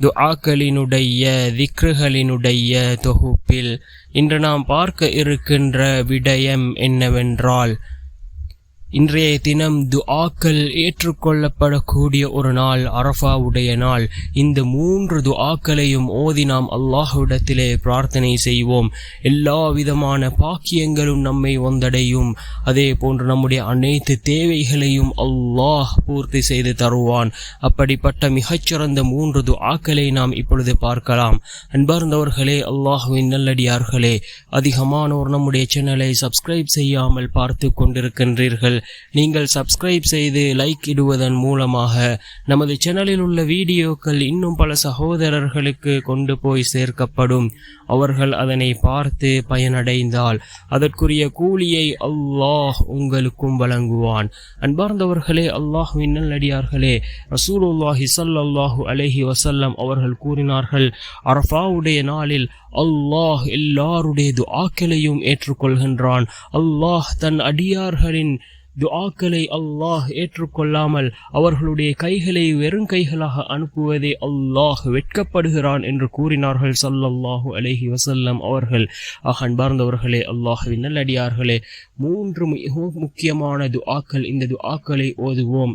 துஆக்களினுடைய திக்ருகளினுடைய தொகுப்பில் இன்று நாம் பார்க்க இருக்கின்ற விடயம் என்னவென்றால் இன்றைய தினம் துஆக்கள் ஏற்றுக்கொள்ளப்படக்கூடிய ஒரு நாள் அரஃபாவுடைய நாள். இந்த மூன்று துஆக்களையும் ஓதி நாம் அல்லாஹுடத்திலே பிரார்த்தனை செய்வோம். எல்லா விதமான பாக்கியங்களும் நம்மை வந்தடையும். அதே போன்று நம்முடைய அனைத்து தேவைகளையும் அல்லாஹ் பூர்த்தி செய்து தருவான். அப்படிப்பட்ட மிகச்சிறந்த மூன்று துஆக்களை நாம் இப்பொழுது பார்க்கலாம். அன்பார்ந்தவர்களே அல்லாஹுவின் நல்லடியார்களே அதிகமானோர் நம்முடைய சேனலை சப்ஸ்கிரைப் செய்யாமல் பார்த்து கொண்டிருக்கின்றீர்கள். நீங்கள் சப்ஸ்கிரைப் செய்து லைக் இடுவதன் மூலமாக நமது சேனலில் உள்ள வீடியோக்கள் இன்னும் பல சகோதரர்களுக்கு கொண்டு போய் சேர்க்கப்படும். அவர்கள் அதனை பார்த்து பயனடைந்தால் அதற்குரிய கூலியை அல்லாஹ் உங்களுக்கும் வழங்குவான். அன்பார்ந்தவர்களே அல்லாஹுவின் நல்லடியார்களே ரசூலுல்லாஹி ஸல்லல்லாஹு அலஹி வசல்லம் அவர்கள் கூறினார்கள் அரஃபாவுடைய நாளில் அல்லாஹ் எல்லாருடைய துஆக்களையும் ஏற்றுக்கொள்கின்றான். அல்லாஹ் தன் அடியார்களின் துஆக்களை அல்லாஹ் ஏற்றுக்கொள்ளாமல் அவர்களுடைய கைகளை வெறும் கைகளாக அனுப்புவதே அல்லாஹ் வெட்கப்படுகிறான் என்று கூறினார்கள் சல்லல்லாஹு அலஹி வசல்லம் அவர்கள். ஆக அன்பார்ந்தவர்களே அல்லாஹுவின் நல்லடியார்களே மூன்று மிகவும் முக்கியமான துஆக்கள் இந்த துஆக்களை ஓதுவோம்.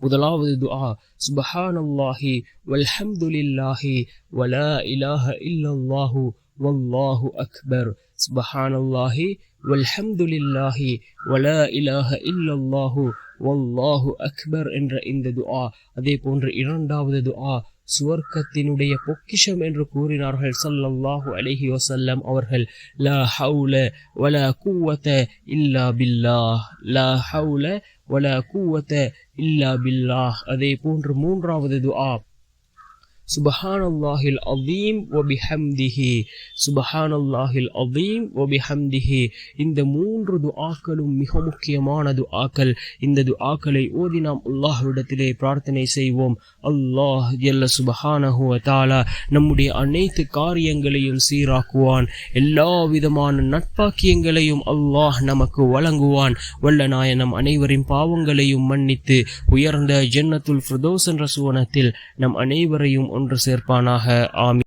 முதலாவது துஆ சுபஹானல்லாஹி வல்ஹம்துலில்லாஹி வலா இலாஹ இல்லல்லாஹு வல்லாஹு அக்பர் சுபஹானல்லாஹி வல்ஹம்துலில்லாஹி வலா இலாஹ இல்லல்லாஹு வல்லாஹு அக்பர் என்ற இந்த துஆ அதே போன்று இரண்டாவது துஆ சுவர்க்கத்தினுடைய பொக்கிஷம் என்று கூறினார்கள் சல்லல்லாஹு அலைஹி வசல்லம் அவர்கள் லா ஹவுல வலா குவத இல்லா பில்லாஹ் லா ஹவுல வலா குவத இல்லா பில்லா அதே போன்று மூன்றாவது துஆப் சுபஹானல்லாஹில் அதீம் வபிஹம்திஹி சுபஹானல்லாஹில் அதீம் வபிஹம்திஹி இந்த மூன்று துஆக்களும் மிக முக்கியமான துஆக்கள். இந்த துஆக்களை ஓதி நாம் அல்லாஹ்விடத்திலே பிரார்த்தனை செய்வோம். அல்லாஹ் எல்ல சுபஹானஹுவ தாலா நம்முடைய அனைத்து காரியங்களையும் சீராக்குவான். எல்லா விதமான நட்பாக்கியங்களையும் அல்லாஹ் நமக்கு வழங்குவான். வல்ல நாயனம் அனைவரின் பாவங்களையும் மன்னித்து உயர்ந்த ஜன்னத்துல் ஃபிர்தௌஸ் என்ற சுவனத்தில் நம் அனைவரையும் ஒன்று சேர்ப்பானாக ஆமீன்